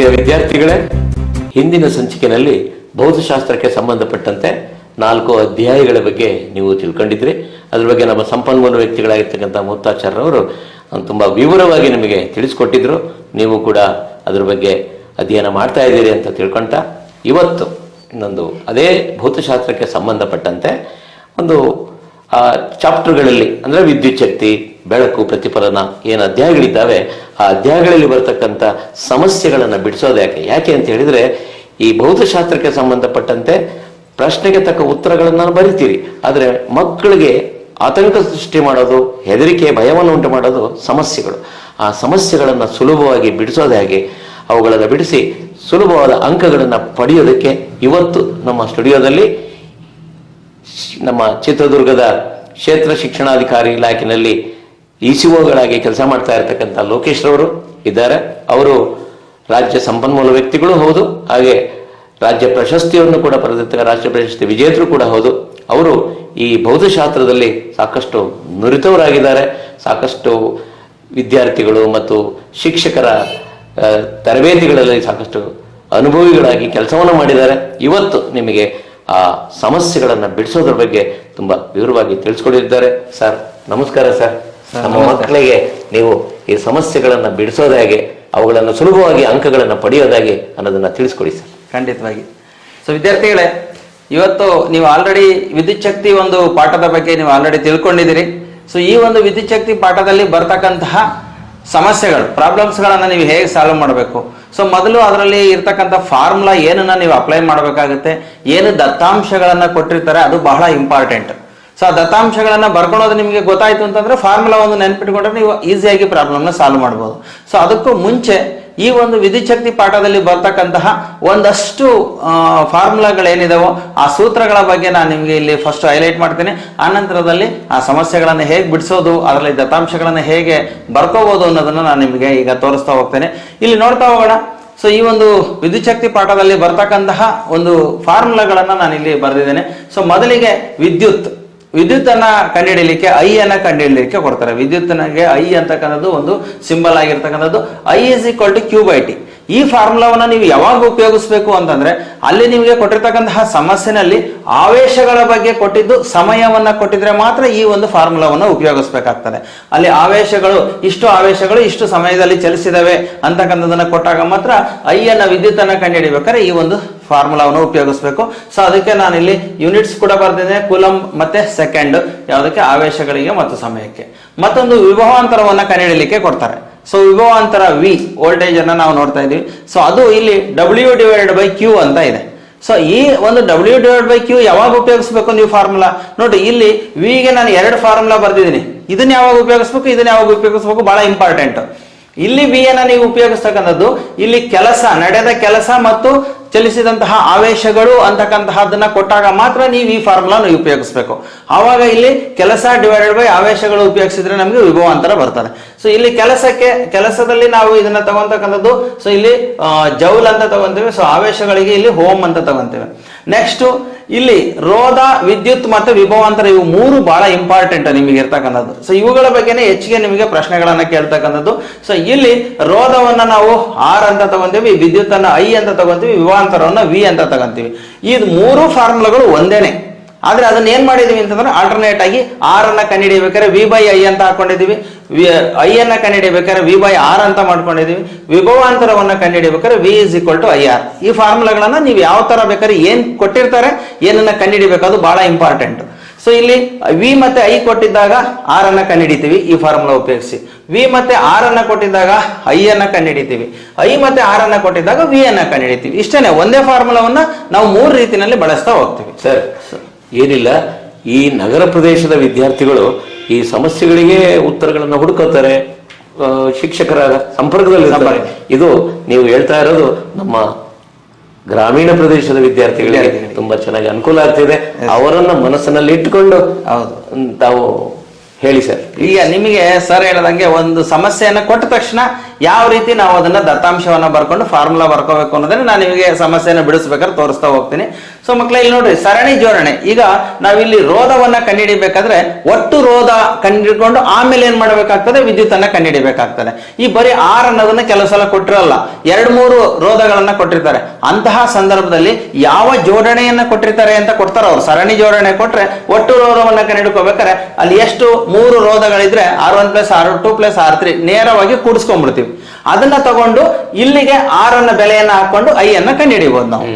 ಪ್ರಿಯ ವಿದ್ಯಾರ್ಥಿಗಳೇ, ಹಿಂದಿನ ಸಂಚಿಕೆಯಲ್ಲಿ ಭೌತಶಾಸ್ತ್ರಕ್ಕೆ ಸಂಬಂಧಪಟ್ಟಂತೆ ನಾಲ್ಕು ಅಧ್ಯಾಯಗಳ ಬಗ್ಗೆ ನೀವು ತಿಳ್ಕೊಂಡಿದ್ರಿ ಅದ್ರ ಬಗ್ಗೆ ನಮ್ಮ ಸಂಪನ್ಮೂಲ ವ್ಯಕ್ತಿಗಳಾಗಿರ್ತಕ್ಕಂಥ ಮುತ್ತಾಚಾರ್ಯವರು ತುಂಬ ವಿವರವಾಗಿ ನಿಮಗೆ ತಿಳಿಸ್ಕೊಟ್ಟಿದ್ರು. ನೀವು ಕೂಡ ಅದ್ರ ಬಗ್ಗೆ ಅಧ್ಯಯನ ಮಾಡ್ತಾ ಇದ್ದೀರಿ ಅಂತ ತಿಳ್ಕೊಂತ ಇವತ್ತು ಇನ್ನೊಂದು ಅದೇ ಭೌತಶಾಸ್ತ್ರಕ್ಕೆ ಸಂಬಂಧಪಟ್ಟಂತೆ ಒಂದು ಚಾಪ್ಟರ್ಗಳಲ್ಲಿ ಅಂದರೆ ವಿದ್ಯುತ್ ಶಕ್ತಿ ಬೆಳಕು ಪ್ರತಿಫಲನ ಏನು ಅಧ್ಯಾಯಗಳಿದ್ದಾವೆ, ಆ ಅಧ್ಯಾಯಗಳಲ್ಲಿ ಬರ್ತಕ್ಕಂಥ ಸಮಸ್ಯೆಗಳನ್ನು ಬಿಡಿಸೋದು ಯಾಕೆ? ಯಾಕೆ ಅಂತ ಹೇಳಿದ್ರೆ, ಈ ಭೌತಶಾಸ್ತ್ರಕ್ಕೆ ಸಂಬಂಧಪಟ್ಟಂತೆ ಪ್ರಶ್ನೆಗೆ ತಕ್ಕ ಉತ್ತರಗಳನ್ನು ಬರಿತೀರಿ. ಆದರೆ ಮಕ್ಕಳಿಗೆ ಆತಂಕ ಸೃಷ್ಟಿ ಮಾಡೋದು, ಹೆದರಿಕೆ, ಭಯವನ್ನು ಉಂಟು ಮಾಡೋದು ಸಮಸ್ಯೆಗಳು. ಆ ಸಮಸ್ಯೆಗಳನ್ನು ಸುಲಭವಾಗಿ ಬಿಡಿಸೋದು ಹೇಗೆ, ಅವುಗಳನ್ನು ಬಿಡಿಸಿ ಸುಲಭವಾದ ಅಂಕಗಳನ್ನು ಪಡೆಯೋದಕ್ಕೆ ಇವತ್ತು ನಮ್ಮ ಸ್ಟುಡಿಯೋದಲ್ಲಿ ನಮ್ಮ ಚಿತ್ರದುರ್ಗದ ಕ್ಷೇತ್ರ ಶಿಕ್ಷಣಾಧಿಕಾರಿ ಇಲಾಖೆಯಲ್ಲಿ ಇ ಸಿ ಒಗಳಾಗಿ ಕೆಲಸ ಮಾಡ್ತಾ ಇರತಕ್ಕಂಥ ಲೋಕೇಶ್ ರವರು ಇದ್ದಾರೆ. ಅವರು ರಾಜ್ಯ ಸಂಪನ್ಮೂಲ ವ್ಯಕ್ತಿಗಳು ಹೌದು. ಹಾಗೆ ರಾಜ್ಯ ಪ್ರಶಸ್ತಿಯನ್ನು ಕೂಡ ಪಡೆದಿರ್ತಕ್ಕ ರಾಜ್ಯ ಪ್ರಶಸ್ತಿ ವಿಜೇತರು ಕೂಡ ಹೌದು. ಅವರು ಈ ಭೌತಶಾಸ್ತ್ರದಲ್ಲಿ ಸಾಕಷ್ಟು ನುರಿತವರಾಗಿದ್ದಾರೆ. ಸಾಕಷ್ಟು ವಿದ್ಯಾರ್ಥಿಗಳು ಮತ್ತು ಶಿಕ್ಷಕರ ತರಬೇತಿಗಳಲ್ಲಿ ಸಾಕಷ್ಟು ಅನುಭವಿಗಳಾಗಿ ಕೆಲಸವನ್ನು ಮಾಡಿದ್ದಾರೆ. ಇವತ್ತು ನಿಮಗೆ ಆ ಸಮಸ್ಯೆಗಳನ್ನು ಬಿಡಿಸೋದ್ರ ಬಗ್ಗೆ ತುಂಬ ವಿವರವಾಗಿ ತಿಳಿಸ್ಕೊಡಿದ್ದಾರೆ. ಸರ್, ನಮಸ್ಕಾರ ಸರ್. ನಮ್ಮ ಮಕ್ಕಳಿಗೆ ನೀವು ಈ ಸಮಸ್ಯೆಗಳನ್ನ ಬಿಡಿಸೋದು ಹೇಗೆ ಅವುಗಳನ್ನು ಸುಲಭವಾಗಿ ಅಂಕಗಳನ್ನು ಪಡೆಯೋದಾಗಿ ಅನ್ನೋದನ್ನ ತಿಳಿಸ್ಕೊಡಿ ಸರ್. ಖಂಡಿತವಾಗಿ. ಸೊ ವಿದ್ಯಾರ್ಥಿಗಳೇ ಇವತ್ತು ನೀವು ಆಲ್ರೆಡಿ ವಿದ್ಯುತ್ ಶಕ್ತಿ ಒಂದು ಪಾಠದ ಬಗ್ಗೆ ನೀವು ಆಲ್ರೆಡಿ ತಿಳ್ಕೊಂಡಿದ್ದೀರಿ. ಸೊ ಈ ಒಂದು ವಿದ್ಯುತ್ ಶಕ್ತಿ ಪಾಠದಲ್ಲಿ ಬರ್ತಕ್ಕಂತಹ ಸಮಸ್ಯೆಗಳು ಪ್ರಾಬ್ಲಮ್ಸ್ಗಳನ್ನು ನೀವು ಹೇಗೆ ಸಾಲ್ವ್ ಮಾಡಬೇಕು? ಸೊ ಮೊದಲು ಅದರಲ್ಲಿ ಇರ್ತಕ್ಕಂಥ ಫಾರ್ಮುಲಾ ಏನನ್ನ ನೀವು ಅಪ್ಲೈ ಮಾಡಬೇಕಾಗುತ್ತೆ? ಏನು ದತ್ತಾಂಶಗಳನ್ನ ಕೊಟ್ಟಿರ್ತಾರೆ? ಅದು ಬಹಳ ಇಂಪಾರ್ಟೆಂಟ್ ಸೊ ಆ ದತ್ತಾಂಶಗಳನ್ನ ಬರ್ಕೊಳೋದು ನಿಮಗೆ ಗೊತ್ತಾಯ್ತು ಅಂತಂದ್ರೆ ಫಾರ್ಮುಲಾ ಒಂದು ನೆನ್ಪಿಟ್ಕೊಂಡ್ರೆ ನೀವು ಈಸಿಯಾಗಿ ಪ್ರಾಬ್ಲಮ್ನ ಸಾಲ್ವ್ ಮಾಡ್ಬೋದು. ಸೊ ಅದಕ್ಕೂ ಮುಂಚೆ ಈ ಒಂದು ಶಕ್ತಿ ಪಾಠದಲ್ಲಿ ಬರ್ತಕ್ಕಂತಹ ಒಂದಷ್ಟು ಫಾರ್ಮುಲಾಗಳೇನಿದಾವೋ ಆ ಸೂತ್ರಗಳ ಬಗ್ಗೆ ನಾನು ನಿಮಗೆ ಇಲ್ಲಿ ಫಸ್ಟ್ ಹೈಲೈಟ್ ಮಾಡ್ತೀನಿ. ಆ ನಂತರದಲ್ಲಿ ಆ ಸಮಸ್ಯೆಗಳನ್ನು ಹೇಗೆ ಬಿಡಿಸೋದು, ಅದರಲ್ಲಿ ದತ್ತಾಂಶಗಳನ್ನು ಹೇಗೆ ಬರ್ಕೋಬಹುದು ಅನ್ನೋದನ್ನು ನಾನು ನಿಮಗೆ ಈಗ ತೋರಿಸ್ತಾ ಹೋಗ್ತೇನೆ. ಇಲ್ಲಿ ನೋಡ್ತಾ ಹೋಗೋಣ. ಸೊ ಈ ಒಂದು ವಿದ್ಯುತ್ ಶಕ್ತಿ ಪಾಠದಲ್ಲಿ ಬರ್ತಕ್ಕಂತಹ ಒಂದು ಫಾರ್ಮುಲಾಗಳನ್ನು ನಾನು ಇಲ್ಲಿ ಬರೆದಿದ್ದೇನೆ. ಸೊ ಮೊದಲಿಗೆ ವಿದ್ಯುತ್. ವಿದ್ಯುತ್ ಅನ್ನ ಕಂಡುಹಿಡಿಯಲಿಕ್ಕೆ ಐ ಅನ್ನ ಕಂಡುಹಿಡಿಯಲಿಕ್ಕೆ ಕೊಡ್ತಾರೆ. ವಿದ್ಯುತ್ನಿಗೆ ಐ ಅಂತಕ್ಕಂಥದ್ದು ಒಂದು ಸಿಂಬಲ್ ಆಗಿರ್ತಕ್ಕಂಥದ್ದು. I is equal to Q by T ಈ ಫಾರ್ಮುಲಾವನ್ನ ನೀವು ಯಾವಾಗ ಉಪಯೋಗಿಸ್ಬೇಕು ಅಂತಂದ್ರೆ ಅಲ್ಲಿ ನಿಮಗೆ ಕೊಟ್ಟಿರ್ತಕ್ಕಂತಹ ಸಮಸ್ಯೆನಲ್ಲಿ ಆವೇಶಗಳ ಬಗ್ಗೆ ಕೊಟ್ಟಿದ್ದು ಸಮಯವನ್ನ ಕೊಟ್ಟಿದ್ರೆ ಮಾತ್ರ ಈ ಒಂದು ಫಾರ್ಮುಲಾವನ್ನ ಉಪಯೋಗಿಸ್ಬೇಕಾಗ್ತದೆ. ಅಲ್ಲಿ ಆವೇಶಗಳು, ಇಷ್ಟು ಆವೇಶಗಳು ಇಷ್ಟು ಸಮಯದಲ್ಲಿ ಚಲಿಸಿದವೆ ಅಂತಕ್ಕಂಥದ್ದನ್ನ ಕೊಟ್ಟಾಗ ಮಾತ್ರ ಐ ಅನ್ನ ವಿದ್ಯುತ್ ಅನ್ನ ಕಂಡುಹಿಡಿಬೇಕಾದ್ರೆ ಈ ಒಂದು ಫಾರ್ಮುಲಾವನ್ನು ಉಪಯೋಗಿಸ್ಬೇಕು. ಸೊ ಅದಕ್ಕೆ ನಾನು ಇಲ್ಲಿ ಯೂನಿಟ್ಸ್ ಕೂಡ ಬರ್ದಿದ್ದೇನೆ ಕುಲಂ ಮತ್ತೆ ಸೆಕೆಂಡ್, ಯಾವುದಕ್ಕೆ? ಆವೇಶಗಳಿಗೆ ಮತ್ತು ಸಮಯಕ್ಕೆ. ಮತ್ತೊಂದು ವಿಭವಾಂತರವನ್ನ ಕಂಡುಹಿಡಲಿಕ್ಕೆ ಕೊಡ್ತಾರೆ. ಸೊ ವಿಭವಾಂತರ ವಿ ವೋಲ್ಟೇಜ್ ಅನ್ನ ನಾವು ನೋಡ್ತಾ ಇದೀವಿ ಸೊ ಅದು ಇಲ್ಲಿ ಡಬ್ಲ್ಯೂ ಡಿವೈಡ್ ಬೈ ಕ್ಯೂ ಅಂತ ಇದೆ. ಸೊ ಈ ಒಂದು ಡಬ್ಲ್ಯೂ ಡಿವೈಡ್ ಬೈ ಕ್ಯೂ ಯಾವಾಗ ಉಪಯೋಗಿಸ್ಬೇಕು ನೀವು ಫಾರ್ಮುಲಾ ನೋಡಿ, ಇಲ್ಲಿ ವಿಗೆ ನಾನು ಎರಡು ಫಾರ್ಮುಲಾ ಬರ್ದಿದ್ದೀನಿ. ಇದನ್ನ ಯಾವಾಗ ಉಪಯೋಗಿಸ್ಬೇಕು? ಇದನ್ನ ಯಾವಾಗ ಉಪಯೋಗಿಸ್ಬೇಕು? ಬಹಳ ಇಂಪಾರ್ಟೆಂಟ್ ಇಲ್ಲಿ ಬಿ ಅನ್ನ ನೀವು ಉಪಯೋಗಿಸ್ತಕ್ಕಂಥದ್ದು, ಇಲ್ಲಿ ಕೆಲಸ, ನಡೆದ ಕೆಲಸ ಮತ್ತು ಚಲಿಸಿದಂತಹ ಆವೇಶಗಳು ಅಂತಕ್ಕಂತಹದನ್ನ ಕೊಟ್ಟಾಗ ಮಾತ್ರ ನೀವು ಈ ಫಾರ್ಮುಲಾನ ಉಪಯೋಗಿಸ್ಬೇಕು. ಆವಾಗ ಇಲ್ಲಿ ಕೆಲಸ ಡಿವೈಡೆಡ್ ಬೈ ಆವೇಶಗಳು ಉಪಯೋಗಿಸಿದ್ರೆ ನಮಗೆ ವಿಭವ ಅಂತರ ಬರ್ತದೆ. ಸೊ ಇಲ್ಲಿ ಕೆಲಸಕ್ಕೆ, ಕೆಲಸದಲ್ಲಿ ನಾವು ಇದನ್ನ ತಗೊಂತಕ್ಕಂಥದ್ದು ಸೊ ಇಲ್ಲಿ ಜೌಲ್ ಅಂತ ತಗೊಂತೀವಿ ಸೊ ಆವೇಶಗಳಿಗೆ ಇಲ್ಲಿ ಹೋಮ್ ಅಂತ ತಗೊಂತೀವಿ. ನೆಕ್ಸ್ಟ್ ಇಲ್ಲಿ ರೋಧ, ವಿದ್ಯುತ್ ಮತ್ತು ವಿಭವಾಂತರ ಇವು ಮೂರು ಬಹಳ ಇಂಪಾರ್ಟೆಂಟ್ ನಿಮಗೆ ಇರ್ತಕ್ಕಂಥದ್ದು. ಸೊ ಇವುಗಳ ಬಗ್ಗೆನೇ ಹೆಚ್ಚಿಗೆ ನಿಮಗೆ ಪ್ರಶ್ನೆಗಳನ್ನ ಕೇಳ್ತಕ್ಕಂಥದ್ದು. ಸೊ ಇಲ್ಲಿ ರೋಧವನ್ನ ನಾವು ಆರ್ ಅಂತ ತಗೊಂತೀವಿ ವಿದ್ಯುತ್ ಅನ್ನ ಐ ಅಂತ ತಗೊಂತೀವಿ ವಿಭವಾಂತರವನ್ನ ವಿ ಅಂತ ತಗೊಂತೀವಿ. ಈ ಮೂರು ಫಾರ್ಮುಲಾಗಳು ಒಂದೇನೆ. ಆದರೆ ಅದನ್ನ ಏನ್ ಮಾಡಿದೀವಿ ಅಂತಂದ್ರೆ ಆಲ್ಟರ್ನೇಟ್ ಆಗಿ ಆರ್ ಅನ್ನ ಕಂಡುಹಿಡಿಬೇಕಾದ್ರೆ ವಿ ಬೈ ಐ ಅಂತ ಹಾಕೊಂಡಿದೀವಿ. ಐ ಅನ್ನ ಕಂಡುಹಿಡಿಬೇಕಾದ್ರೆ ವಿ ಬೈ ಆರ್ ಅಂತ ಮಾಡ್ಕೊಂಡಿದೀವಿ. ವಿಭವಾಂತರವನ್ನು ಕಂಡುಹಿಡಿಬೇಕಾದ್ರೆ V is equal to I R ಈ ಫಾರ್ಮುಲಾಗಳನ್ನ ನೀವು ಯಾವ ತರ ಬೇಕಾದ್ರೆ ಏನ್ ಕೊಟ್ಟಿರ್ತಾರೆ, ಏನನ್ನ ಕಂಡುಹಿಡಿಬೇಕು ಅದು ಬಹಳ ಇಂಪಾರ್ಟೆಂಟ್ ಸೊ ಇಲ್ಲಿ ವಿ ಮತ್ತೆ ಐ ಕೊಟ್ಟಿದ್ದಾಗ ಆರ್ ಅನ್ನ ಕಂಡುಹಿಡಿತೀವಿ. ಈ ಫಾರ್ಮುಲಾ ಉಪಯೋಗಿಸಿ. ವಿ ಮತ್ತೆ ಆರ್ ಅನ್ನ ಕೊಟ್ಟಿದ್ದಾಗ ಐ ಅನ್ನ ಕಂಡುಹಿಡಿತೀವಿ. ಐ ಮತ್ತೆ ಆರ್ ಅನ್ನ ಕೊಟ್ಟಿದ್ದಾಗ ವಿ ಅನ್ನ ಕಂಡುಹಿಡಿತೀವಿ. ಇಷ್ಟೇನೆ ಒಂದೇ ಫಾರ್ಮುಲಾವನ್ನ ನಾವು ಮೂರು ರೀತಿಯಲ್ಲಿ ಬಳಸ್ತಾ ಹೋಗ್ತೀವಿ. ಸರ್ ಏನಿಲ್ಲ ಈ ನಗರ ಪ್ರದೇಶದ ವಿದ್ಯಾರ್ಥಿಗಳು ಈ ಸಮಸ್ಯೆಗಳಿಗೆ ಉತ್ತರಗಳನ್ನು ಹುಡುಕೋತಾರೆ. ಶಿಕ್ಷಕರ ಸಂಪರ್ಕದಲ್ಲಿ ಇದು ನೀವು ಹೇಳ್ತಾ ಇರೋದು ನಮ್ಮ ಗ್ರಾಮೀಣ ಪ್ರದೇಶದ ವಿದ್ಯಾರ್ಥಿಗಳಿಗೆ. ತುಂಬಾ ಚೆನ್ನಾಗಿ ಅನುಕೂಲ ಆಗ್ತಿದೆ. ಅವರನ್ನ ಮನಸ್ಸಿನಲ್ಲಿ ಇಟ್ಟುಕೊಂಡು ತಾವು ಹೇಳಿ ಸರ್. ಈಗ ನಿಮಗೆ ಸರ್ ಹೇಳದಂಗೆ ಒಂದು ಸಮಸ್ಯೆಯನ್ನು ಕೊಟ್ಟ ತಕ್ಷಣ ಯಾವ ರೀತಿ ನಾವು ಅದನ್ನ ದತ್ತಾಂಶವನ್ನ ಬರ್ಕೊಂಡು ಫಾರ್ಮುಲಾ ಬರ್ಕೋಬೇಕು ಅನ್ನೋದನ್ನ ನಾನು ನಿಮಗೆ ಸಮಸ್ಯೆಯನ್ನು ಬಿಡಿಸ್ಬೇಕಾದ್ರೆ ತೋರಿಸ್ತಾ ಹೋಗ್ತೀನಿ. ಸೊ ಮಕ್ಕಳ ಇಲ್ಲಿ ನೋಡ್ರಿ, ಸರಣಿ ಜೋಡಣೆ. ಈಗ ನಾವಿಲ್ಲಿ ರೋಧವನ್ನ ಕಂಡುಹಿಡಿಬೇಕಾದ್ರೆ ಒಟ್ಟು ರೋಧ ಕಂಡುಹಿಡ್ಕೊಂಡು ಆಮೇಲೆ ಏನ್ ಮಾಡಬೇಕಾಗ್ತದೆ? ವಿದ್ಯುತ್ ಅನ್ನ ಕಂಡುಹಿಡಿಬೇಕಾಗ್ತದೆ. ಈ ಬರೀ ಆರ್ ಅನ್ನೋದನ್ನ ಕೆಲವು ಸಲ ಕೊಟ್ಟಿರಲ್ಲ, ಎರಡು ಮೂರು ರೋಧಗಳನ್ನ ಕೊಟ್ಟಿರ್ತಾರೆ. ಅಂತಹ ಸಂದರ್ಭದಲ್ಲಿ ಯಾವ ಜೋಡಣೆಯನ್ನ ಕೊಟ್ಟಿರ್ತಾರೆ ಅಂತ ಕೊಡ್ತಾರ ಅವ್ರು. ಸರಣಿ ಜೋಡಣೆ ಕೊಟ್ರೆ ಒಟ್ಟು ರೋಧವನ್ನ ಕಂಡುಹಿಡ್ಕೋಬೇಕಾರೆ ಅಲ್ಲಿ ಎಷ್ಟು? ಮೂರು ರೋಧಗಳಿದ್ರೆ R one plus R two plus R three ನೇರವಾಗಿ ಕೂಡಿಸ್ಕೊಂಡ್ಬಿಡ್ತೀವಿ. ಅದನ್ನ ತಗೊಂಡು ಇಲ್ಲಿಗೆ ಆರ್ ಅನ್ನ ಬೆಲೆಯನ್ನ ಹಾಕೊಂಡು ಐ ಅನ್ನ ಕಂಡುಹಿಡಿಯಬಹುದು ನಾವು.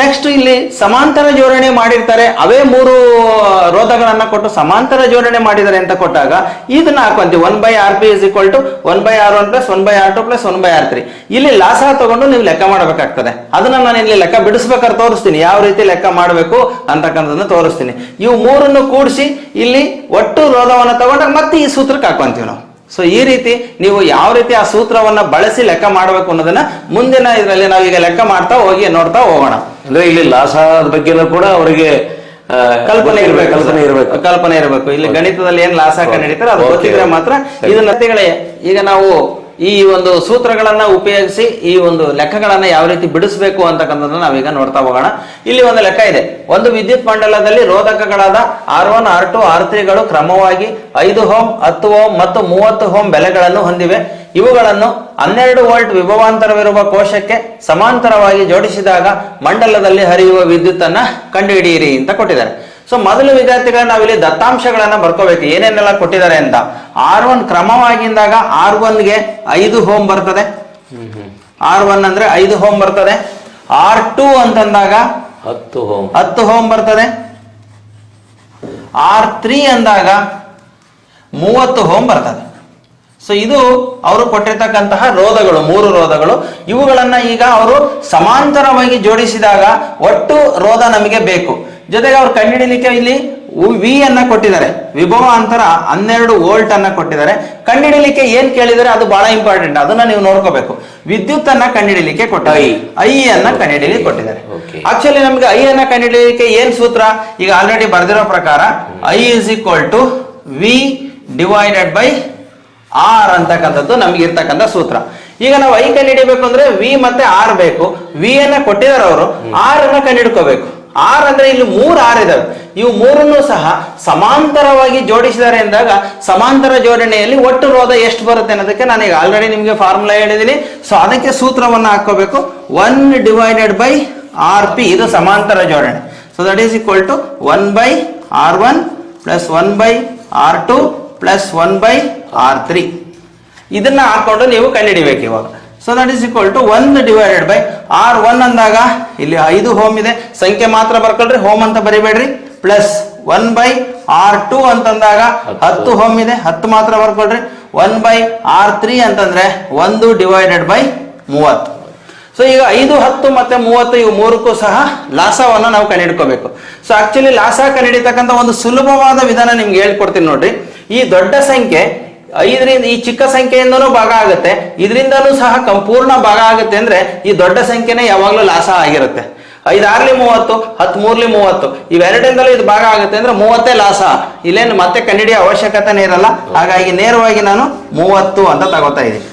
ನೆಕ್ಸ್ಟ್ ಇಲ್ಲಿ ಸಮಾಂತರ ಜೋಡಣೆ ಮಾಡಿರ್ತಾರೆ. ಅವೇ ಮೂರು ರೋಧಗಳನ್ನ ಕೊಟ್ಟು ಸಮಾಂತರ ಜೋಡಣೆ ಮಾಡಿದ್ದಾರೆ ಅಂತ ಕೊಟ್ಟಾಗ ಇದನ್ನ ಹಾಕೊಂತೀವಿ one by R P is equal to one by R one plus one by R two plus one by R three ಇಲ್ಲಿ ಲಾಸ ತಗೊಂಡು ನೀವು ಲೆಕ್ಕ ಮಾಡಬೇಕಾಗ್ತದೆ. ಅದನ್ನ ನಾನು ಇಲ್ಲಿ ಲೆಕ್ಕ ಬಿಡಿಸ್ಬೇಕಾದ್ರೆ ತೋರಿಸ್ತೀನಿ. ಯಾವ ರೀತಿ ಲೆಕ್ಕ ಮಾಡಬೇಕು ಅಂತಕ್ಕಂಥದ್ದನ್ನ ತೋರಿಸ್ತೀನಿ. ಇವು ಮೂರನ್ನು ಕೂಡಿಸಿ ಇಲ್ಲಿ ಒಟ್ಟು ರೋಧವನ್ನ ತಗೊಂಡಾಗ ಮತ್ತೆ ಈ ಸೂತ್ರಕ್ಕೆ ಹಾಕೊಂತೀವಿ ನಾವು. ಸೊ ಈ ರೀತಿ ನೀವು ಯಾವ ರೀತಿ ಆ ಸೂತ್ರವನ್ನ ಬಳಸಿ ಲೆಕ್ಕ ಮಾಡಬೇಕು ಅನ್ನೋದನ್ನ ಮುಂದಿನ ಇದರಲ್ಲಿ ಈಗ ಲೆಕ್ಕ ಮಾಡ್ತಾ ಹೋಗಿ ನೋಡ್ತಾ ಹೋಗೋಣ. ಅಂದ್ರೆ ಇಲ್ಲಿ ಲಾಸದ ಬಗ್ಗೆನೂ ಕೂಡ ಅವರಿಗೆ ಕಲ್ಪನೆ ಇರಬೇಕು. ಕಲ್ಪನೆ ಇರಬೇಕು. ಕಲ್ಪನೆ ಇರಬೇಕು. ಇಲ್ಲಿ ಗಣಿತದಲ್ಲಿ ಏನ್ ಲಾಸ ಕಂಡಿಡಿತಾರೆ ಅದು Okay. ಗೊತ್ತಿದ್ರೆ ಮಾತ್ರ ಇದನ್ನ ಈಗ ನಾವು ಈ ಒಂದು ಸೂತ್ರಗಳನ್ನ ಉಪಯೋಗಿಸಿ ಈ ಒಂದು ಲೆಕ್ಕಗಳನ್ನ ಯಾವ ರೀತಿ ಬಿಡಿಸಬೇಕು ಅಂತಕ್ಕಂಥದ್ದನ್ನ ನಾವೀಗ ನೋಡ್ತಾ ಹೋಗೋಣ. ಇಲ್ಲಿ ಒಂದು ಲೆಕ್ಕ ಇದೆ. ಒಂದು ವಿದ್ಯುತ್ ಮಂಡಲದಲ್ಲಿ ರೋಧಕಗಳಾದ R one, R two, R ತ್ರೀಗಳು ಕ್ರಮವಾಗಿ ಐದು ಹೋಮ್ ಹತ್ತು ಓಮ್ ಮತ್ತು ಮೂವತ್ತು ಹೋಮ್ ಬೆಲೆಗಳನ್ನು ಹೊಂದಿವೆ. ಇವುಗಳನ್ನು ಹನ್ನೆರಡು ವೋಲ್ಟ್ ವಿಭವಾಂತರವಿರುವ ಕೋಶಕ್ಕೆ ಸಮಾಂತರವಾಗಿ ಜೋಡಿಸಿದಾಗ ಮಂಡಲದಲ್ಲಿ ಹರಿಯುವ ವಿದ್ಯುತ್ ಅನ್ನ ಕಂಡುಹಿಡಿಯಿರಿ ಅಂತ ಕೊಟ್ಟಿದ್ದಾರೆ. ಸೊ ಮೊದಲು ವಿದ್ಯಾರ್ಥಿಗಳ ನಾವಿಲ್ಲಿ ದತ್ತಾಂಶಗಳನ್ನ ಬರ್ಕೋಬೇಕು. ಏನೇನೆಲ್ಲ ಕೊಟ್ಟಿದ್ದಾರೆ ಅಂತ. ಆರ್ ಒನ್ ಕ್ರಮವಾಗಿಂದಾಗ ಆರ್ ಒನ್ಗೆ ಐದು ಹೋಮ್ ಬರ್ತದೆ. ಆರ್ ಒನ್ ಅಂದ್ರೆ ಐದು ಹೋಮ್ ಬರ್ತದೆ. ಆರ್ ಟೂ ಅಂತಂದಾಗ ಹತ್ತು ಹೋಮ್ ಹತ್ತು ಹೋಮ್ ಬರ್ತದೆ. ಆರ್ ತ್ರೀ ಅಂದಾಗ ಮೂವತ್ತು ಹೋಮ್ ಬರ್ತದೆ. ಸೊ ಇದು ಅವರು ಕೊಟ್ಟಿರ್ತಕ್ಕಂತಹ ರೋಧಗಳು ಮೂರು ರೋಧಗಳು. ಇವುಗಳನ್ನ ಈಗ ಅವರು ಸಮಾಂತರವಾಗಿ ಜೋಡಿಸಿದಾಗ ಒಟ್ಟು ರೋಧ ನಮಗೆ ಬೇಕು. ಜೊತೆಗೆ ಅವ್ರು ಕಂಡುಹಿಡಿಲಿಕ್ಕೆ ಇಲ್ಲಿ ವಿ ಅನ್ನ ಕೊಟ್ಟಿದ್ದಾರೆ. ವಿಭವ ಅಂತರ ಹನ್ನೆರಡು ವೋಲ್ಟ್ ಅನ್ನ ಕೊಟ್ಟಿದ್ದಾರೆ. ಕಂಡುಹಿಡಿಲಿಕ್ಕೆ ಏನ್ ಕೇಳಿದರೆ ಅದು ಬಹಳ ಇಂಪಾರ್ಟೆಂಟ್ ಅದನ್ನ ನೀವು ನೋಡ್ಕೋಬೇಕು. ವಿದ್ಯುತ್ ಅನ್ನ ಕಂಡುಹಿಡಿಲಿಕ್ಕೆ ಕೊಟ್ಟ ಐ ಅನ್ನ ಕಂಡುಹಿಡಿಲಿಕ್ಕೆ ಕೊಟ್ಟಿದ್ದಾರೆ. ಆಕ್ಚುಲಿ ನಮ್ಗೆ ಐ ಅನ್ನ ಕಂಡುಹಿಡಿಯಲಿಕ್ಕೆ ಏನ್ ಸೂತ್ರ? ಈಗ ಆಲ್ರೆಡಿ ಬರೆದಿರೋ ಪ್ರಕಾರ I is equal to V divided by R ಅಂತಕ್ಕಂಥದ್ದು ನಮ್ಗೆ ಇರ್ತಕ್ಕಂಥ ಸೂತ್ರ. ಈಗ ನಾವು ಐ ಕಂಡುಹಿಡಿಬೇಕು ಅಂದ್ರೆ ವಿ ಮತ್ತೆ ಆರ್ ಬೇಕು. ವಿ ಅನ್ನ ಕೊಟ್ಟಿದ್ದಾರೆ ಅವರು. ಆರ್ ಅನ್ನ ಕಂಡುಹಿಡ್ಕೋಬೇಕು. ಆರ್ ಅಂದ್ರೆ ಇಲ್ಲಿ ಮೂರು ಆರ್ ಇದಾವೆ. ಇವು ಮೂರನ್ನು ಸಹ ಸಮಾಂತರವಾಗಿ ಜೋಡಿಸಿದ್ದಾರೆ ಎಂದಾಗ ಸಮಾಂತರ ಜೋಡಣೆಯಲ್ಲಿ ಒಟ್ಟು ರೋಧ ಎಷ್ಟು ಬರುತ್ತೆ ಅನ್ನೋದಕ್ಕೆ ನಾನು ಈಗ ಆಲ್ರೆಡಿ ನಿಮಗೆ ಫಾರ್ಮುಲಾ ಹೇಳಿದ್ದೀನಿ ಸೊ ಅದಕ್ಕೆ ಸೂತ್ರವನ್ನು ಹಾಕೋಬೇಕು one divided by R P ಇದು ಸಮಾಂತರ ಜೋಡಣೆ. So that is equal to one by R one plus one by R two plus one by R three ಇದನ್ನ ಹಾಕೊಂಡು ನೀವು ಕಂಡುಹಿಡಿಬೇಕು ಇವಾಗ. So that is equal to ಒಂದು ಡಿವೈಡೆಡ್ ಬೈ ಆರ್ ಒನ್ ಅಂದಾಗ ಇಲ್ಲಿ ಐದು ಹೋಮ್ ಇದೆ. ಸಂಖ್ಯೆ ಮಾತ್ರ ಬರ್ಕೊಳ್ರಿ ಹೋಮ್ ಅಂತ ಬರಿಬೇಡ್ರಿ. Plus one by R two ಅಂತಂದಾಗ ಹತ್ತು. ಹೋಮ್ ಇದೆ. ಹತ್ತು ಮಾತ್ರ ಬರ್ಕೊಳ್ರಿ. ಒನ್ ಬೈ ಆರ್ ತ್ರೀ ಅಂತಂದ್ರೆ ಒಂದು ಡಿವೈಡೆಡ್ ಬೈ ಮೂವತ್ತು. ಸೊ ಈಗ ಐದು ಹತ್ತು ಮತ್ತೆ ಮೂವತ್ತು ಇವು ಮೂರಕ್ಕೂ ಸಹ ಲಾಸವನ್ನು ನಾವು ಕಂಡುಹಿಡ್ಕೋಬೇಕು. ಸೊ ಆಕ್ಚುಲಿ ಲಾಸ ಕಂಡುಹಿಡಿತಕ್ಕಂಥ ಒಂದು ಸುಲಭವಾದ ವಿಧಾನ ನಿಮ್ಗೆ ಹೇಳ್ಕೊಡ್ತೀನಿ ನೋಡ್ರಿ. ಈ ದೊಡ್ಡ ಸಂಖ್ಯೆ ಐದರಿಂದ ಈ ಚಿಕ್ಕ ಸಂಖ್ಯೆಯಿಂದನೂ ಭಾಗ ಆಗುತ್ತೆ. ಇದರಿಂದನೂ ಸಹ ಸಂಪೂರ್ಣ ಭಾಗ ಆಗುತ್ತೆ ಅಂದ್ರೆ ಈ ದೊಡ್ಡ ಸಂಖ್ಯೆನೇ ಯಾವಾಗಲೂ ಲಾಸ ಆಗಿರುತ್ತೆ. ಐದಾರ್ಲಿ ಮೂವತ್ತು ಹತ್ತು ಮೂರ್ಲಿ ಮೂವತ್ತು ಇವೆರಡರಿಂದಲೂ ಇದು ಭಾಗ ಆಗುತ್ತೆ ಅಂದ್ರೆ ಮೂವತ್ತೇ ಲಾಸ. ಇಲ್ಲೇನು ಮತ್ತೆ ಕನ್ನಡಿಯ ಅವಶ್ಯಕತೆನೇ ಇರಲ್ಲ. ಹಾಗಾಗಿ ನೇರವಾಗಿ ನಾನು ಮೂವತ್ತು ಅಂತ ತಗೋತಾ ಇದ್ದೀನಿ.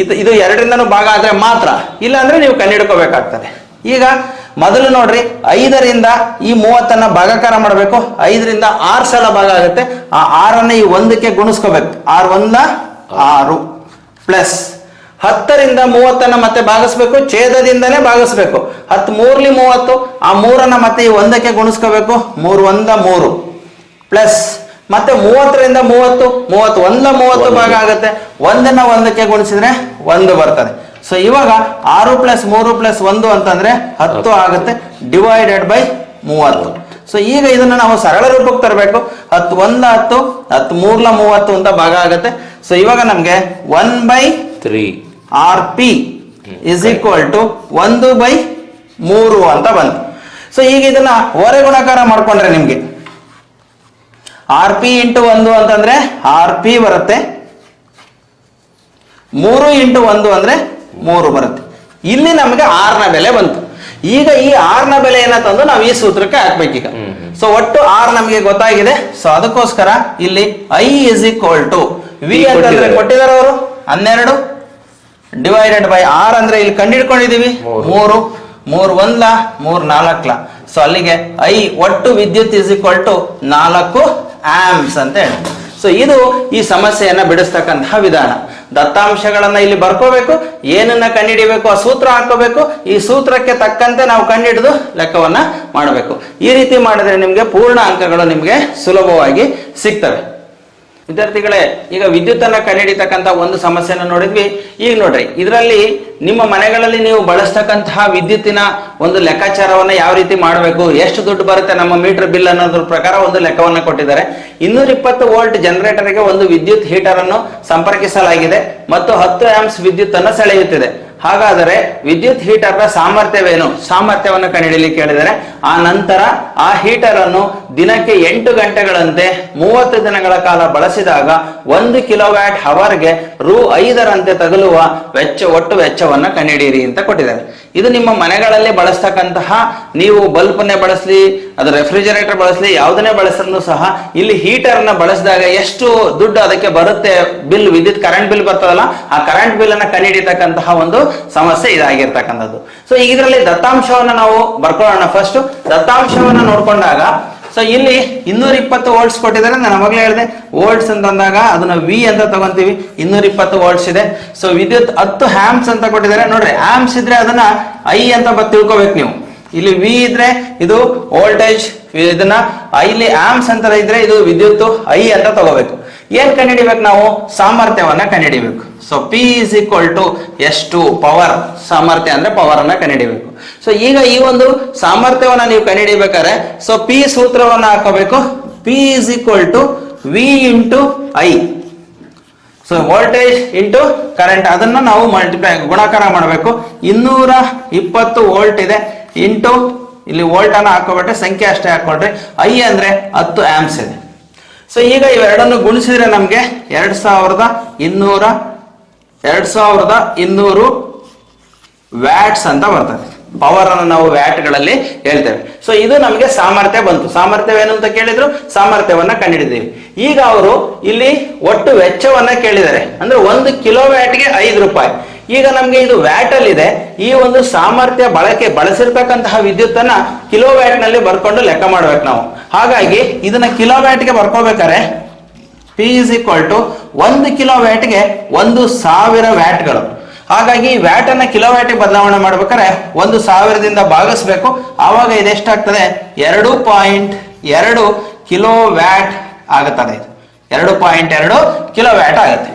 ಇದು ಇದು ಎರಡರಿಂದನೂ ಭಾಗ ಆದ್ರೆ ಮಾತ್ರ. ಇಲ್ಲ ಅಂದ್ರೆ ನೀವು ಕನ್ನಡಕೋಬೇಕಾಗ್ತದೆ. ಈಗ ಮೊದಲು ನೋಡ್ರಿ, ಐದರಿಂದ ಈ ಮೂವತ್ತನ್ನ ಭಾಗಾಕಾರ ಮಾಡಬೇಕು. ಐದರಿಂದ ಆರು ಸಲ ಭಾಗ ಆಗುತ್ತೆ. ಆ ಆರನ್ನ ಈ ಒಂದಕ್ಕೆ ಗುಣಿಸ್ಕೋಬೇಕು. ಆರು ಒಂದ, ಆರು ಪ್ಲಸ್ ಹತ್ತರಿಂದ ಮೂವತ್ತನ್ನ ಮತ್ತೆ ಭಾಗಿಸ್ಬೇಕು. ಛೇದದಿಂದನೇ ಭಾಗಿಸ್ಬೇಕು. ಹತ್ತು ಮೂರ್ಲಿ ಮೂವತ್ತು, ಆ ಮೂರನ್ನ ಮತ್ತೆ ಈ ಒಂದಕ್ಕೆ ಗುಣಿಸ್ಕೋಬೇಕು. ಮೂರು ಒಂದ, ಮೂರು ಪ್ಲಸ್ ಮತ್ತೆ ಮೂವತ್ತರಿಂದ ಮೂವತ್ತು ಮೂವತ್ತು ಒಂದ ಮೂವತ್ತು ಭಾಗ ಆಗುತ್ತೆ. ಒಂದನ್ನ ಒಂದಕ್ಕೆ ಗುಣಿಸಿದ್ರೆ ಒಂದು ಬರ್ತದೆ. ಸೊ ಇವಾಗ ಆರು ಪ್ಲಸ್ ಮೂರು ಪ್ಲಸ್ ಒಂದು ಅಂತಂದ್ರೆ ಹತ್ತು ಆಗುತ್ತೆ ಡಿವೈಡೆಡ್ ಬೈ ಮೂವತ್ತು. ಸೊ ಈಗ ಇದನ್ನ ನಾವು ಸರಳ ರೂಪಕ್ಕೆ ತರಬೇಕು. ಹತ್ತು ಒಂದ ಹತ್ತು ಹತ್ತು ಮೂರ್ಲ ಮೂವತ್ತು ಅಂತ ಭಾಗ ಆಗುತ್ತೆ. ಸೊ ಇವಾಗ ನಮ್ಗೆ one by three R P is equal to ಒಂದು ಬೈ ಮೂರು ಅಂತ ಬಂತು. ಸೊ ಈಗ ಇದನ್ನ ಹೊರೆ ಗುಣಾಕಾರ ಮಾಡ್ಕೊಂಡ್ರೆ ನಿಮ್ಗೆ. ಆರ್ ಪಿ ಇಂಟು ಒಂದು ಅಂತಂದ್ರೆ ಆರ್ ಪಿ ಬರುತ್ತೆ. ಮೂರು ಇಂಟು ಒಂದು ಅಂದ್ರೆ ಮೂರು ಬರುತ್ತೆ. ಇಲ್ಲಿ ನಮಗೆ ಆರ್ನ ಬೆಲೆ ಬಂತು. ಈಗ ಈ ಆರ್ನ ಬೆಲೆಯನ್ನ ತಂದು ನಾವು ಈ ಸೂತ್ರಕ್ಕೆ ಹಾಕ್ಬೇಕೀಗ ಸೊ ಒಟ್ಟು ಆರ್ ನಮಗೆ ಗೊತ್ತಾಗಿದೆ. ಸೊ ಅದಕ್ಕೋಸ್ಕರ ಇಲ್ಲಿ I is equal to V ಅಂತಂದ್ರೆ ಕೊಟ್ಟಿದ್ದಾರೆ. ಅವರು. ಹನ್ನೆರಡು ಡಿವೈಡೆಡ್ ಬೈ ಆರ್ ಅಂದ್ರೆ ಇಲ್ಲಿ ಕಂಡಿಡ್ಕೊಂಡಿದೀವಿ ಮೂರು. ಮೂರು. ಮೂರ್ ಒಂದ್ಲ ಮೂರ್ ನಾಲ್ಕಲ. ಸೊ ಅಲ್ಲಿಗೆ ಐ ಒಟ್ಟು ವಿದ್ಯುತ್ ಇಸ್ ಈಕ್ವಲ್ ಟು ನಾಲ್ಕು ಆಮ್ಸ್ ಅಂತ ಹೇಳಿ ಸೊ ಇದು ಈ ಸಮಸ್ಯೆಯನ್ನ ಬಿಡಿಸ್ತಕ್ಕಂತಹ ವಿಧಾನ. ದತ್ತಾಂಶಗಳನ್ನ ಇಲ್ಲಿ ಬರ್ಕೋಬೇಕು, ಏನನ್ನ ಕಂಡುಹಿಡಿಬೇಕು ಆ ಸೂತ್ರ ಹಾಕೋಬೇಕು, ಈ ಸೂತ್ರಕ್ಕೆ ತಕ್ಕಂತೆ ನಾವು ಕಂಡಿಡಿದು ಲೆಕ್ಕವನ್ನ ಮಾಡಬೇಕು. ಈ ರೀತಿ ಮಾಡಿದ್ರೆ ನಿಮಗೆ ಪೂರ್ಣ ಅಂಕಗಳು ನಿಮಗೆ ಸುಲಭವಾಗಿ ಸಿಗ್ತವೆ. ವಿದ್ಯಾರ್ಥಿಗಳೇ, ಈಗ ವಿದ್ಯುತ್ತನ್ನ ಕಂಡಿಡಿತಕ್ಕಂತ ಒಂದು ಸಮಸ್ಯೆಯನ್ನು ನೋಡಿದ್ವಿ. ಈಗ ನೋಡ್ರಿ, ಇದರಲ್ಲಿ ನಿಮ್ಮ ಮನೆಗಳಲ್ಲಿ ನೀವು ಬಳಸ್ತಕ್ಕಂತಹ ವಿದ್ಯುತ್ತಿನ ಒಂದು ಲೆಕ್ಕಾಚಾರವನ್ನ ಯಾವ ರೀತಿ ಮಾಡಬೇಕು, ಎಷ್ಟು ದುಡ್ಡು ಬರುತ್ತೆ, ನಮ್ಮ ಮೀಟರ್ ಬಿಲ್ ಅನ್ನೋದ್ರ ಪ್ರಕಾರ ಒಂದು ಲೆಕ್ಕವನ್ನ ಕೊಟ್ಟಿದ್ದಾರೆ. ಇನ್ನೂರ ಇಪ್ಪತ್ತು ವೋಲ್ಟ್ ಜನರೇಟರ್ಗೆ ಒಂದು ವಿದ್ಯುತ್ ಹೀಟರ್ ಅನ್ನು ಸಂಪರ್ಕಿಸಲಾಗಿದೆ ಮತ್ತು ಹತ್ತು ಆಂಪ್ಸ್ ವಿದ್ಯುತ್ ಅನ್ನು ಸೆಳೆಯುತ್ತಿದೆ. ಹಾಗಾದರೆ ವಿದ್ಯುತ್ ಹೀಟರ್ನ ಸಾಮರ್ಥ್ಯವೇನು? ಸಾಮರ್ಥ್ಯವನ್ನು ಕಂಡುಹಿಡಿಯಲಿಕ್ಕೆ ಕೇಳಿದರೆ, ಆ ನಂತರ ಆ ಹೀಟರ್ ಅನ್ನು ದಿನಕ್ಕೆ ಎಂಟು ಗಂಟೆಗಳಂತೆ ಮೂವತ್ತು ದಿನಗಳ ಕಾಲ ಬಳಸಿದಾಗ ಒಂದು ಕಿಲೋವ್ಯಾಟ್ ಹವರ್ಗೆ ರು ಐದರಂತೆ ತಗಲುವ ವೆಚ್ಚ, ಒಟ್ಟು ವೆಚ್ಚವನ್ನು ಕಂಡುಹಿಡಿಯಿರಿ ಅಂತ ಕೊಟ್ಟಿದ್ದಾರೆ. ಇದು ನಿಮ್ಮ ಮನೆಗಳಲ್ಲಿ ಬಳಸ್ತಕ್ಕಂತಹ ನೀವು ಬಲ್ಬ್ನೇ ಬಳಸಲಿ ಅದು ರೆಫ್ರಿಜರೇಟರ್ ಬಳಸಲಿ ಯಾವುದನ್ನೇ ಬಳಸಿದ್ರು ಸಹ ಇಲ್ಲಿ ಹೀಟರ್ನ ಬಳಸಿದಾಗ ಎಷ್ಟು ದುಡ್ಡು ಅದಕ್ಕೆ ಬರುತ್ತೆ ಬಿಲ್, ವಿದ್ಯುತ್ ಕರೆಂಟ್ ಬಿಲ್ ಬರ್ತದಲ್ಲ, ಆ ಕರೆಂಟ್ ಬಿಲ್ ಅನ್ನ ಕಂಡಿಡಿತಕ್ಕಂತಹ ಒಂದು ಸಮಸ್ಯೆ ಇದಾಗಿರ್ತಕ್ಕಂಥದ್ದು. ಸೊ ಇದರಲ್ಲಿ ದತ್ತಾಂಶವನ್ನ ನಾವು ಬರ್ಕೊಳ್ಳೋಣ ಫಸ್ಟ್ ದತ್ತಾಂಶವನ್ನ ನೋಡ್ಕೊಂಡಾಗ ಸೊ ಇಲ್ಲಿ ಇನ್ನೂರ ಇಪ್ಪತ್ತು ವೋಲ್ಟ್ಸ್ ಕೊಟ್ಟಿದ್ದಾರೆ. ನಾನು ಅವಾಗಲೇ ಹೇಳಿದೆ ವೋಲ್ಟ್ಸ್ ಅಂತಂದಾಗ ಅದನ್ನ ವಿ ಅಂತ ತಗೊಂತೀವಿ. ಇನ್ನೂರ ಇಪ್ಪತ್ತು ವೋಲ್ಟ್ಸ್ ಇದೆ. ಸೊ ವಿದ್ಯುತ್ ಹತ್ತು ಹ್ಯಾಮ್ಸ್ ಅಂತ ಕೊಟ್ಟಿದ್ದಾರೆ. ನೋಡ್ರಿ ಆಮ್ಸ್ ಇದ್ರೆ ಅದನ್ನ ಐ ಅಂತ ತಿಳ್ಕೊಬೇಕು ನೀವು. ಇಲ್ಲಿ ವಿ ಇದ್ರೆ ಇದು ವೋಲ್ಟೇಜ್ ಇದನ್ನ ಇಲ್ಲಿ ಆಮ್ಸ್ ಅಂತ ಇದ್ರೆ ಇದು ವಿದ್ಯುತ್ ಐ ಅಂತ ತಗೋಬೇಕು. ಏನ್ ಕಂಡಿಡಿಬೇಕು ನಾವು? ಸಾಮರ್ಥ್ಯವನ್ನ ಕಂಡಿಡಿಬೇಕು so P is equal to ಎಷ್ಟು ಪವರ್ ಸಾಮರ್ಥ್ಯ ಅಂದ್ರೆ ಪವರ್ ಅನ್ನ ಕಂಡಿಡಿಬೇಕು ಸೊ ಈಗ ಈ ಒಂದು ಸಾಮರ್ಥ್ಯವನ್ನ ನೀವು ಕಂಡಿಡಿಬೇಕಾದ್ರೆ ಸೊ ಪಿ ಸೂತ್ರವನ್ನ ಹಾಕೋಬೇಕು. P is equal to V into I so voltage into current ಅದನ್ನ ನಾವು ಮಲ್ಟಿಪ್ಲೈ ಗುಣಾಕಾರ ಮಾಡಬೇಕು. ಇನ್ನೂರ ಇಪ್ಪತ್ತು ವೋಲ್ಟ್ ಇದೆ. ಇಂಟು ಇಲ್ಲಿ ವೋಲ್ಟ್ ಅನ್ನ ಹಾಕೋಬಿಟ್ರೆ ಸಂಖ್ಯೆ ಅಷ್ಟೇ ಹಾಕೊಳ್ರಿ ಐ ಅಂದ್ರೆ ಹತ್ತು ಆಮ್ಸ್ ಇದೆ. ಸೊ ಈಗ ಇವೆರಡನ್ನು ಗುಣಿಸಿದ್ರೆ ನಮಗೆ ಎರಡು ಸಾವಿರದ ಇನ್ನೂರ, ಎರಡು ಸಾವಿರದ ಇನ್ನೂರು ವ್ಯಾಟ್ಸ್ ಅಂತ ಬರ್ತದೆ. ಪವರ್ ಅನ್ನು ನಾವು ವ್ಯಾಟ್ಗಳಲ್ಲಿ ಹೇಳ್ತೇವೆ. ಸೊ ಇದು ನಮಗೆ ಸಾಮರ್ಥ್ಯ ಬಂತು. ಸಾಮರ್ಥ್ಯವೇನು ಅಂತ ಕೇಳಿದ್ರು? ಸಾಮರ್ಥ್ಯವನ್ನ ಕಂಡುಹಿಡಿದೀವಿ. ಈಗ ಅವರು ಇಲ್ಲಿ ಒಟ್ಟು ವೆಚ್ಚವನ್ನ ಕೇಳಿದ್ದಾರೆ. ಅಂದ್ರೆ ಒಂದು ಕಿಲೋ ವ್ಯಾಟ್ಗೆ ಐದು ರೂಪಾಯಿ. ಈಗ ನಮ್ಗೆ ಇದು ವ್ಯಾಟ್ ಅಲ್ಲಿ ಇದೆ. ಈ ಒಂದು ಸಾಮರ್ಥ್ಯ ಬಳಕೆ ಬಳಸಿರ್ತಕ್ಕಂತಹ ವಿದ್ಯುತ್ತನ್ನ ಕಿಲೋ ವ್ಯಾಟ್ನಲ್ಲಿ ಬರ್ಕೊಂಡು ಲೆಕ್ಕ ಮಾಡ್ಬೇಕು ನಾವು. ಹಾಗಾಗಿ ಇದನ್ನ ಕಿಲೋ ವ್ಯಾಟ್ಗೆ ಬರ್ಕೋಬೇಕಾರೆ ಪಿ ಇಸ್ ಈಕ್ವಲ್ ಟು ಒಂದು ಕಿಲೋ ವ್ಯಾಟ್ಗೆ ಒಂದು ಸಾವಿರ ವ್ಯಾಟ್ಗಳು ಹಾಗಾಗಿ ವ್ಯಾಟ್ ಅನ್ನ ಕಿಲೋ ವ್ಯಾಟಿಗೆ ಬದಲಾವಣೆ ಮಾಡ್ಬೇಕಾದ್ರೆ ಒಂದು ಸಾವಿರದಿಂದ ಭಾಗಿಸ್ಬೇಕು. ಆವಾಗ ಇದೆಷ್ಟಾಗ್ತದೆ ಎರಡು ಪಾಯಿಂಟ್ ಎರಡು ಕಿಲೋ ವ್ಯಾಟ್ ಆಗುತ್ತದೆ. ಎರಡು ಪಾಯಿಂಟ್ ಎರಡು ಕಿಲೋ ವ್ಯಾಟ್ ಆಗುತ್ತೆ.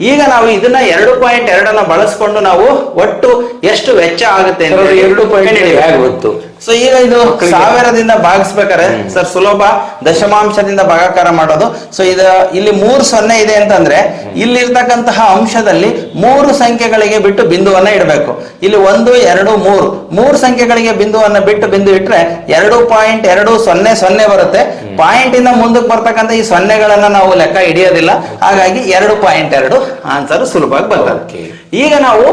ಈಗ ನಾವು ಇದನ್ನ ಎರಡು ಪಾಯಿಂಟ್ ಎರಡನ್ನ ಬಳಸ್ಕೊಂಡು ನಾವು ಒಟ್ಟು ಎಷ್ಟು ವೆಚ್ಚ ಆಗುತ್ತೆ ಎರಡು ಪಾಯಿಂಟ್ ಗೊತ್ತು ಸೊ ಈಗ ಇದು ಸಾವಿರದಿಂದ ಭಾಗಿಸ್ಬೇಕಾರೆ ಸರ್ ಸುಲಭ ದಶಮಾಂಶದಿಂದ ಭಾಗಾಕಾರ ಮಾಡೋದು. ಸೊ ಇದ ಇಲ್ಲಿ ಮೂರು ಸೊನ್ನೆ ಇದೆ ಅಂತಂದ್ರೆ ಇಲ್ಲಿರ್ತಕ್ಕಂತಹ ಅಂಶದಲ್ಲಿ ಮೂರು ಸಂಖ್ಯೆಗಳಿಗೆ ಬಿಟ್ಟು ಬಿಂದುವನ್ನ ಇಡಬೇಕು. ಇಲ್ಲಿ ಒಂದು ಎರಡು ಮೂರು. ಮೂರು ಸಂಖ್ಯೆಗಳಿಗೆ ಬಿಂದುವನ್ನ ಬಿಟ್ಟು ಬಿಂದು ಇಟ್ರೆ ಎರಡು ಪಾಯಿಂಟ್ ಎರಡು ಸೊನ್ನೆ ಸೊನ್ನೆ ಬರುತ್ತೆ. ಪಾಯಿಂಟ್ ಇಂದ ಮುಂದಕ್ಕೆ ಬರ್ತಕ್ಕಂಥ ಈ ಸೊನ್ನೆಗಳನ್ನ ನಾವು ಲೆಕ್ಕ ಹಿಡಿಯೋದಿಲ್ಲ. ಹಾಗಾಗಿ ಎರಡು ಪಾಯಿಂಟ್ ಎರಡು ಆನ್ಸರ್ ಸುಲಭವಾಗಿ ಬರ್ತದೆ. ಈಗ ನಾವು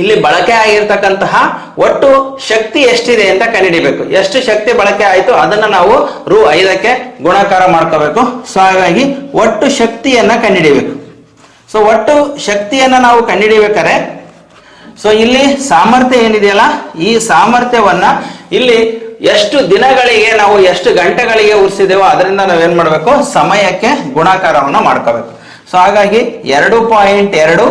ಇಲ್ಲಿ ಬಳಕೆ ಆಗಿರ್ತಕ್ಕಂತಹ ಒಟ್ಟು ಶಕ್ತಿ ಎಷ್ಟಿದೆ ಅಂತ ಕಂಡುಹಿಡಿಬೇಕು. ಎಷ್ಟು ಶಕ್ತಿ ಬಳಕೆ ಆಯಿತು ಅದನ್ನ ನಾವು ರು ಐದಕ್ಕೆ ಗುಣಾಕಾರ ಮಾಡ್ಕೋಬೇಕು. ಸೊ ಹಾಗಾಗಿ ಒಟ್ಟು ಶಕ್ತಿಯನ್ನ ಕಂಡುಹಿಡಿಬೇಕು. ಸೊ ಒಟ್ಟು ಶಕ್ತಿಯನ್ನ ನಾವು ಕಂಡುಹಿಡಿಬೇಕಾರೆ ಸೊ ಇಲ್ಲಿ ಸಾಮರ್ಥ್ಯ ಏನಿದೆಯಲ್ಲ, ಈ ಸಾಮರ್ಥ್ಯವನ್ನ ಇಲ್ಲಿ ಎಷ್ಟು ದಿನಗಳಿಗೆ ನಾವು ಎಷ್ಟು ಗಂಟೆಗಳಿಗೆ ಉರಿಸಿದೆವೋ ಅದರಿಂದ ನಾವೇನ್ ಮಾಡಬೇಕು? ಸಮಯಕ್ಕೆ ಗುಣಾಕಾರವನ್ನು ಮಾಡ್ಕೋಬೇಕು. ಸೊ ಹಾಗಾಗಿ ಎರಡು ಪಾಯಿಂಟ್ ಎರಡು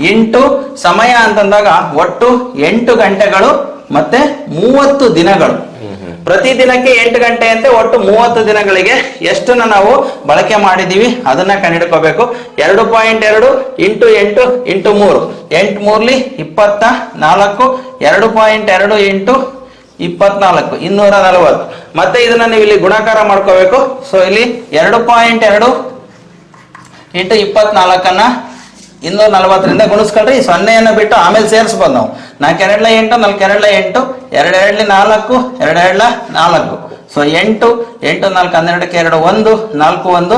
ಎಂಟು ಸಮಯ ಅಂತಂದಾಗ ಒಟ್ಟು ಎಂಟು ಗಂಟೆಗಳು ಮತ್ತೆ ಮೂವತ್ತು ದಿನಗಳು. ಪ್ರತಿ ದಿನಕ್ಕೆ ಎಂಟು ಗಂಟೆ ಅಂತೆ ಒಟ್ಟು ಮೂವತ್ತು ದಿನಗಳಿಗೆ ಎಷ್ಟನ್ನ ನಾವು ಬಳಕೆ ಮಾಡಿದೀವಿ ಅದನ್ನ ಕಂಡುಹಿಡ್ಕೋಬೇಕು. ಎರಡು ಪಾಯಿಂಟ್ ಎರಡು ಇಂಟು ಎಂಟು ಇಂಟು ಮೂರು. ಎಂಟು ಮೂರ್ಲಿ ಇಪ್ಪತ್ತ ನಾಲ್ಕು ಎರಡು ಪಾಯಿಂಟ್ ಎರಡು ಇಂಟು ಇಪ್ಪತ್ನಾಲ್ಕು ಇನ್ನೂರ ನಲವತ್ತು. ಮತ್ತೆ ಇದನ್ನ ನೀವು ಇಲ್ಲಿ ಗುಣಾಕಾರ ಮಾಡ್ಕೋಬೇಕು. ಸೊ ಇಲ್ಲಿ ಎರಡು ಪಾಯಿಂಟ್ ಎರಡು ಇಂಟು ಇಪ್ಪತ್ನಾಲ್ಕನ್ನ ಇನ್ನೂರ ನಲವತ್ತರಿಂದ ಗುಣಿಸ್ಕೊಳ್ರಿ ಈ ಸೊನ್ನೆಯನ್ನು ಬಿಟ್ಟು ಆಮೇಲೆ ಸೇರಿಸ್ಬೋದು ನಾವು. ನಾಲ್ಕು ಎರಡ್ಲ ಎಂಟು ನಾಲ್ಕು ಎರಡ್ಲ ಎಂಟು ಎರಡು ಎರಡ್ಲಿ ನಾಲ್ಕು ಎರಡು ಎರಡ್ಲ ನಾಲ್ಕು. ಸೊ ಎಂಟು ಎಂಟು ನಾಲ್ಕು ಹನ್ನೆರಡಕ್ಕೆ ಎರಡು ಒಂದು ನಾಲ್ಕು ಒಂದು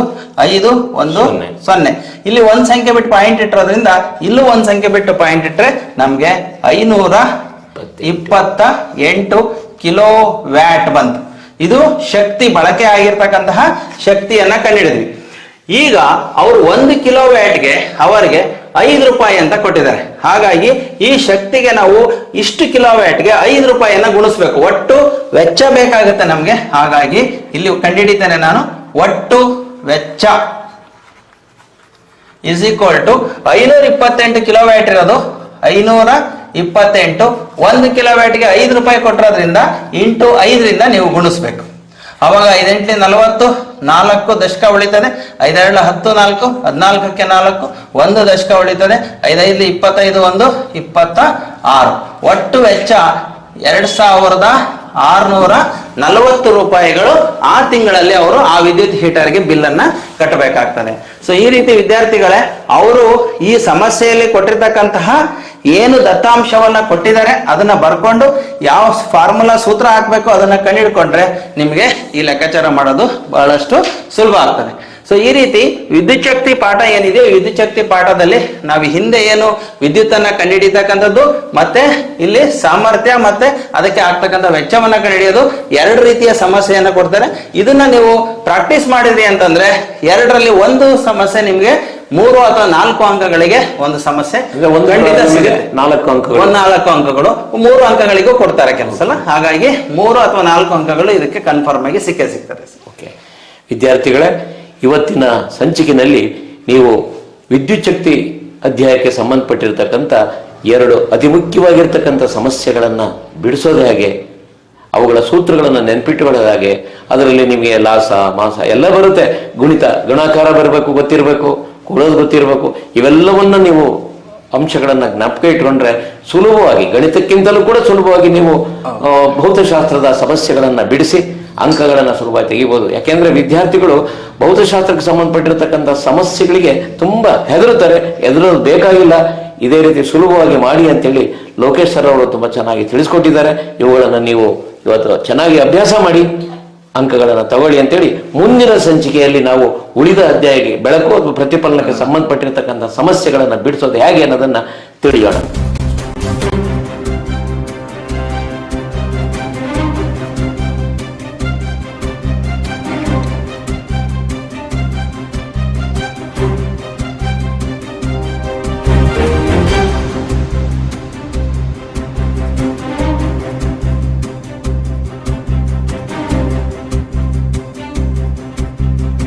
ಐದು ಒಂದು ಸೊನ್ನೆ. ಸೊನ್ನೆ. ಇಲ್ಲಿ ಒಂದು ಸಂಖ್ಯೆ ಬಿಟ್ಟು ಪಾಯಿಂಟ್ ಇಟ್ಟಿರೋದ್ರಿಂದ ಇಲ್ಲೂ ಒಂದು ಸಂಖ್ಯೆ ಬಿಟ್ಟು ಪಾಯಿಂಟ್ ಇಟ್ಟರೆ ನಮಗೆ ಐನೂರ ಇಪ್ಪತ್ತ ಎಂಟು ಕಿಲೋ ವ್ಯಾಟ್ ಬಂತು. ಇದು ಶಕ್ತಿ ಬಳಕೆ ಆಗಿರ್ತಕ್ಕಂತಹ ಶಕ್ತಿಯನ್ನ ಕಂಡುಹಿಡಿದ್ವಿ ಈಗ ಅವರು ಒಂದು ಕಿಲೋ ವ್ಯಾಟ್ಗೆ ಅವರಿಗೆ ಐದು ರೂಪಾಯಿ ಅಂತ ಕೊಟ್ಟಿದ್ದಾರೆ. ಹಾಗಾಗಿ ಈ ಶಕ್ತಿಗೆ ನಾವು ಇಷ್ಟು ಕಿಲೋ ವ್ಯಾಟ್ಗೆ ಐದು ರೂಪಾಯಿಯನ್ನ ಗುಣಿಸ್ಬೇಕು. ಒಟ್ಟು ವೆಚ್ಚ ಬೇಕಾಗುತ್ತೆ ನಮ್ಗೆ. ಹಾಗಾಗಿ ಇಲ್ಲಿ ಕಂಡುಹಿಡಿತೇನೆ ನಾನು. ಒಟ್ಟು ವೆಚ್ಚ ಇಸ್ ಈಕ್ವಲ್ ಟು ಐನೂರ ಇಪ್ಪತ್ತೆಂಟು ಕಿಲೋ ವ್ಯಾಟ್ ಇರೋದು. ಐನೂರ ಇಪ್ಪತ್ತೆಂಟು. ಒಂದು ಕಿಲೋ ವ್ಯಾಟ್ಗೆ ಐದು ರೂಪಾಯಿ ಕೊಟ್ಟಿರೋದ್ರಿಂದ ಇಂಟು ಐದರಿಂದ ನೀವು ಗುಣಿಸ್ಬೇಕು. ಅವಾಗ ಐದೆಂಟ್ಲಿ ನಲವತ್ತು. ನಾಲ್ಕು ದಶಕ ಉಳಿತದೆ ಐದೆರಡು ಹತ್ತು ನಾಲ್ಕು, ಹದಿನಾಲ್ಕಕ್ಕೆ ನಾಲ್ಕು, ಒಂದು ದಶಕ ಉಳಿತದೆ ಐದೈದು ಇಪ್ಪತ್ತೈದು, ಒಂದು ಇಪ್ಪತ್ತ ಆರು. ಒಟ್ಟು ವೆಚ್ಚ ಎರಡ್ ಸಾವಿರದ ಆರುನೂರ ನಲವತ್ತು ರೂಪಾಯಿಗಳು ಆ ತಿಂಗಳಲ್ಲಿ ಅವರು ಆ ವಿದ್ಯುತ್ ಹೀಟರ್ಗೆ ಬಿಲ್ಲನ್ನು ಕಟ್ಟಬೇಕಾಗ್ತದೆ. ಸೊ ಈ ರೀತಿ ವಿದ್ಯಾರ್ಥಿಗಳೇ, ಅವರು ಈ ಸಮಸ್ಯೆಯಲ್ಲಿ ಕೊಟ್ಟಿರ್ತಕ್ಕಂತಹ ಏನು ದತ್ತಾಂಶವನ್ನ ಕೊಟ್ಟಿದ್ದಾರೆ ಅದನ್ನ ಬರ್ಕೊಂಡು ಯಾವ ಫಾರ್ಮುಲಾ ಸೂತ್ರ ಹಾಕ್ಬೇಕು ಅದನ್ನ ಕಂಡಿಡ್ಕೊಂಡ್ರೆ ನಿಮಗೆ ಈ ಲೆಕ್ಕಾಚಾರ ಮಾಡೋದು ಬಹಳಷ್ಟು ಸುಲಭ ಆಗ್ತದೆ. ಸೊ ಈ ರೀತಿ ವಿದ್ಯುತ್ ಶಕ್ತಿ ಪಾಠ ಏನಿದೆ ಈ ವಿದ್ಯುತ್ ಶಕ್ತಿ ಪಾಠದಲ್ಲಿ ನಾವು ಹಿಂದೆ ಏನು ವಿದ್ಯುತ್ ಅನ್ನ ಕಂಡುಹಿಡಿತಕ್ಕಂಥದ್ದು, ಮತ್ತೆ ಇಲ್ಲಿ ಸಾಮರ್ಥ್ಯ ಮತ್ತೆ ಅದಕ್ಕೆ ಆಗ್ತಕ್ಕಂಥ ವೆಚ್ಚವನ್ನ ಕಂಡುಹಿಡಿಯೋದು ಎರಡು ರೀತಿಯ ಸಮಸ್ಯೆಯನ್ನು ಕೊಡ್ತಾರೆ. ಇದನ್ನ ನೀವು ಪ್ರಾಕ್ಟೀಸ್ ಮಾಡಿದ್ರಿ ಅಂತಂದ್ರೆ ಎರಡರಲ್ಲಿ ಒಂದು ಸಮಸ್ಯೆ ನಿಮ್ಗೆ ಮೂರು ಅಥವಾ ನಾಲ್ಕು ಅಂಕಗಳಿಗೆ ಒಂದು ಸಮಸ್ಯೆ ಖಂಡಿತ ಸಿಗುತ್ತೆ. ನಾಲ್ಕು ಅಂಕಗಳು. ಒಂದ್ ನಾಲ್ಕು ಅಂಕಗಳು. ಮೂರು ಅಂಕಗಳಿಗೂ ಕೊಡ್ತಾರೆ ಕೆಲಸ ಹಾಗಾಗಿ ಮೂರು ಅಥವಾ ನಾಲ್ಕು ಅಂಕಗಳು ಇದಕ್ಕೆ ಕನ್ಫರ್ಮ್ ಆಗಿ ಸಿಕ್ಕೇ ಸಿಗ್ತದೆ. ಓಕೆ ವಿದ್ಯಾರ್ಥಿಗಳೇ ಇವತ್ತಿನ ಸಂಚಿಕೆಯಲ್ಲಿ ನೀವು ವಿದ್ಯುತ್ ಶಕ್ತಿ ಅಧ್ಯಾಯಕ್ಕೆ ಸಂಬಂಧಪಟ್ಟಿರ್ತಕ್ಕಂಥ ಎರಡು ಅತಿ ಮುಖ್ಯವಾಗಿರ್ತಕ್ಕಂಥ ಸಮಸ್ಯೆಗಳನ್ನು ಬಿಡಿಸೋದು ಹೇಗೆ ಅವುಗಳ ಸೂತ್ರಗಳನ್ನು ನೆನಪಿಟ್ಟುಕೊಳ್ಳೋದು ಹಾಗೆ ಅದರಲ್ಲಿ ನಿಮಗೆ ಲಾಸ ಮಾಸ ಎಲ್ಲ ಬರುತ್ತೆ. ಗುಣಿತ ಗುಣಾಕಾರ ಬರಬೇಕು ಗೊತ್ತಿರಬೇಕು. ಕೊಡೋದು ಗೊತ್ತಿರಬೇಕು. ಇವೆಲ್ಲವನ್ನ ನೀವು ಅಂಶಗಳನ್ನ ಜ್ಞಾಪಕ ಇಟ್ಕೊಂಡ್ರೆ ಸುಲಭವಾಗಿ ಗಣಿತಕ್ಕಿಂತಲೂ ಕೂಡ ಸುಲಭವಾಗಿ ನೀವು ಭೌತಶಾಸ್ತ್ರದ ಸಮಸ್ಯೆಗಳನ್ನ ಬಿಡಿಸಿ ಅಂಕಗಳನ್ನ ಸುಲಭವಾಗಿ ತೆಗಿಬಹುದು ಯಾಕೆಂದ್ರೆ ವಿದ್ಯಾರ್ಥಿಗಳು ಭೌತಶಾಸ್ತ್ರಕ್ಕೆ ಸಂಬಂಧಪಟ್ಟಿರ್ತಕ್ಕಂಥ ಸಮಸ್ಯೆಗಳಿಗೆ ತುಂಬಾ ಹೆದರುತ್ತಾರೆ. ಹೆದರೋದು ಬೇಕಾಗಿಲ್ಲ. ಇದೇ ರೀತಿ ಸುಲಭವಾಗಿ ಮಾಡಿ ಅಂತೇಳಿ ಲೋಕೇಶ್ ಸರ್ ಅವರು ತುಂಬಾ ಚೆನ್ನಾಗಿ ತಿಳಿಸ್ಕೊಟ್ಟಿದ್ದಾರೆ. ಇವುಗಳನ್ನು ನೀವು ಇವತ್ತು ಚೆನ್ನಾಗಿ ಅಭ್ಯಾಸ ಮಾಡಿ. ಅಂಕಗಳನ್ನು ತಗೊಳ್ಳಿ ಅಂತೇಳಿ ಮುಂದಿನ ಸಂಚಿಕೆಯಲ್ಲಿ ನಾವು ಉಳಿದ ಅಧ್ಯಾಯಕ್ಕೆ ಬೆಳಕು ಅಥವಾ ಪ್ರತಿಫಲನಕ್ಕೆ ಸಂಬಂಧಪಟ್ಟಿರತಕ್ಕಂಥ ಸಮಸ್ಯೆಗಳನ್ನು ಬಿಡಿಸೋದು ಹೇಗೆ ಅನ್ನೋದನ್ನು ತಿಳಿಯೋಣ.